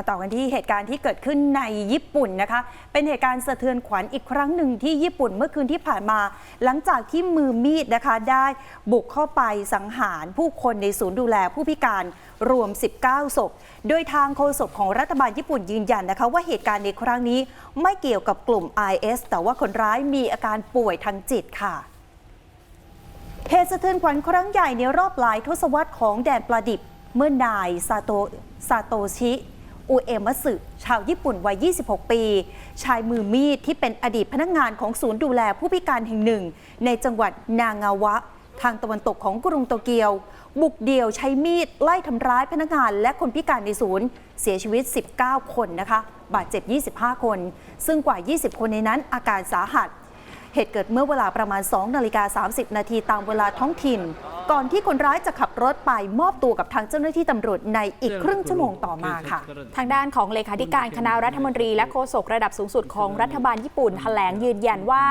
มาต่อกันที่เหตุการณ์ที่เกิดขึ้นในญี่ปุ่นนะคะ เป็นเหตุการณ์สะเทือนขวัญอีกครั้งหนึ่งที่ญี่ปุ่นเมื่อคืนที่ผ่านมา หลังจากที่มือมีดนะคะได้บุกเข้าไปสังหารผู้คนในศูนย์ดูแลผู้พิการรวม 19 ศพ โดยทางโฆษกของรัฐบาลญี่ปุ่นยืนยันนะคะ ว่าเหตุการณ์ในครั้งนี้ไม่เกี่ยวกับกลุ่ม IS แต่ว่าคนร้ายมีอาการป่วยทางจิตค่ะเหตุสะเทือนขวัญครั้งใหญ่ในรอบหลายทศวรรษของแดนประดิบเมื่อนายซาโตซาโตชิ อุเอมัสึชาวญี่ปุ่นวัย 26 ปี ชายมือมีดที่เป็นอดีตพนักงานของศูนย์ดูแลผู้พิการแห่งหนึ่ง ในจังหวัดนางาวะ ทางตะวันตกของกรุงโตเกียว บุกเดี่ยวใช้มีดไล่ทำร้ายพนักงานและคนพิการในศูนย์ เสียชีวิต 19 คนนะคะ บาดเจ็บ 25 คน ซึ่งกว่า 20 คนในนั้นอาการสาหัส เหตุเกิดเมื่อเวลาประมาณ 2 นาฬิกา 30 นาทีตามเวลาท้องถิ่น ก่อนที่คนร้ายจะขับรถไปมอบตัวกับทางเจ้าหน้าที่ตำรวจในอีกครึ่งชั่วโมงต่อมาค่ะ ทางด้านของเลขาธิการคณะรัฐมนตรี และโฆษกระดับสูงสุดของรัฐบาลญี่ปุ่นแถลงยืนยันว่า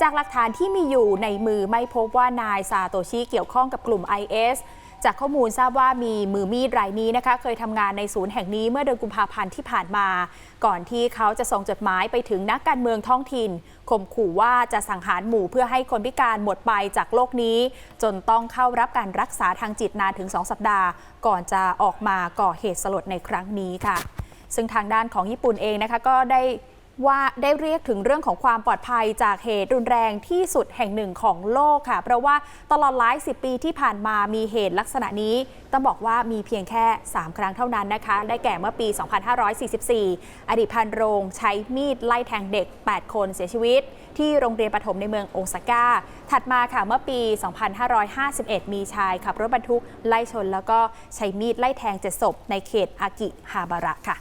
จากหลักฐานที่มีอยู่ในมือไม่พบว่านายซาโตชิเกี่ยวข้องกับกลุ่ม IS จากข้อมูลทราบว่ามีมือมีดรายนี้นะคะ เคยทำงานในศูนย์แห่งนี้เมื่อเดือนกุมภาพันธ์ที่ผ่านมา ก่อนที่เขาจะส่งจดหมายไปถึงนักการเมืองท้องถิ่น ข่มขู่ว่าจะสังหารหมู่เพื่อให้คนพิการหมดไปจากโลกนี้ จนต้องเข้ารับการรักษาทางจิตนานถึง 2 สัปดาห์ ก่อนจะออกมาก่อเหตุสลดในครั้งนี้ค่ะ ซึ่งทางด้านของญี่ปุ่นเองนะคะก็ได้ ว่าได้เรียกถึงเรื่องของความปลอดภัยจากเหตุรุนแรงที่สุดแห่งหนึ่งของโลกค่ะ เพราะว่าตลอดหลายสิบปีที่ผ่านมามีเหตุลักษณะนี้ ต้องบอกว่ามีเพียงแค่ 3 ครั้งเท่านั้นนะคะ ได้แก่เมื่อปี 2544 อดีตพันโรงใช้มีดไล่แทงเด็ก 8 คนเสียชีวิต ที่โรงเรียนประถมในเมืองโอซาก้า ถัดมาค่ะเมื่อปี 2551 มีชายขับรถบรรทุกไล่ชน แล้วก็ใช้มีดไล่แทงเจ็ดศพในเขตอากิฮาบาระค่ะ